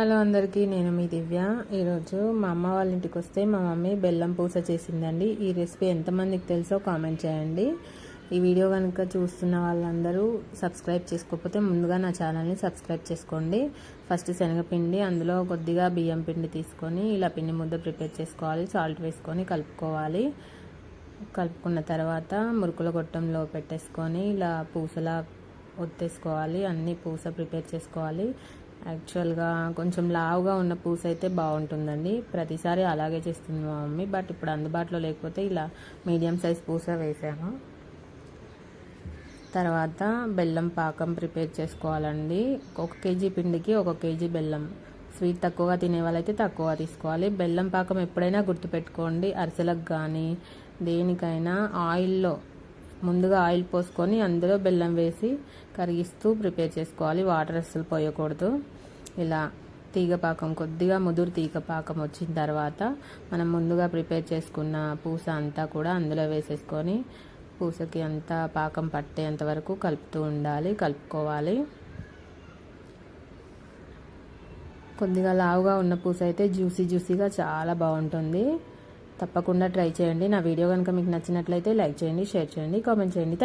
Hello అందరికీ నేను మీ దివ్య. ఈరోజు మా అమ్మ వాళ్ళ ఇంటికి వస్తే మా మమ్మీ బెల్లం పూస చేసిందండి. ఈ రెసిపీ ఎంతమందికి తెలుసో కామెంట్ చేయండి. ఈ వీడియో కనుక చూస్తున్న వాళ్ళందరూ సబ్స్క్రైబ్ చేసుకోకపోతే ముందుగా నా ఛానల్ని సబ్స్క్రైబ్ చేసుకోండి. ఫస్ట్ శనగపిండి అందులో కొద్దిగా బియ్యం పిండి తీసుకొని ఇలా పిండి ముద్ద ప్రిపేర్ చేసుకోవాలి. సాల్ట్ వేసుకొని కలుపుకోవాలి. కలుపుకున్న తర్వాత మురుకుల గొట్టంలో పెట్టేసుకొని ఇలా పూసలా ఒత్తేసుకోవాలి. అన్ని పూస ప్రిపేర్ చేసుకోవాలి. యాక్చువల్గా కొంచెం లావుగా ఉన్న పూస అయితే బాగుంటుందండి. ప్రతిసారి అలాగే చేస్తుంది మా మమ్మీ బట్ ఇప్పుడు అందుబాటులో లేకపోతే ఇలా మీడియం సైజ్ పూస వేసాను. తర్వాత బెల్లం పాకం ప్రిపేర్ చేసుకోవాలండి. ఒక కేజీ పిండికి ఒక కేజీ బెల్లం. స్వీట్ తక్కువగా తినే వాళ్ళైతే తక్కువ తీసుకోవాలి. బెల్లం పాకం ఎప్పుడైనా గుర్తుపెట్టుకోండి. అరిసెలకు కానీ దేనికైనా ఆయిల్లో ముందుగా ఆయిల్ పోసుకొని అందులో బెల్లం వేసి కరిగిస్తూ ప్రిపేర్ చేసుకోవాలి. వాటర్ అస్సలు పోయకూడదు. ఇలా తీగపాకం కొద్దిగా ముదురు తీగ పాకం వచ్చిన తర్వాత మనం ముందుగా ప్రిపేర్ చేసుకున్న పూస అంతా కూడా అందులో వేసేసుకొని పూసకి అంతా పాకం పట్టేంత వరకు కలుపుతూ ఉండాలి కలుపుకోవాలి. కొద్దిగా లావుగా ఉన్న పూస అయితే జ్యూసీ జ్యూసీగా చాలా బాగుంటుంది. తప్పకుండా ట్రై చేయండి. నా వీడియో కనుక మీకు నచ్చినట్లయితే లైక్ చేయండి షేర్ చేయండి కామెంట్ చేయండి.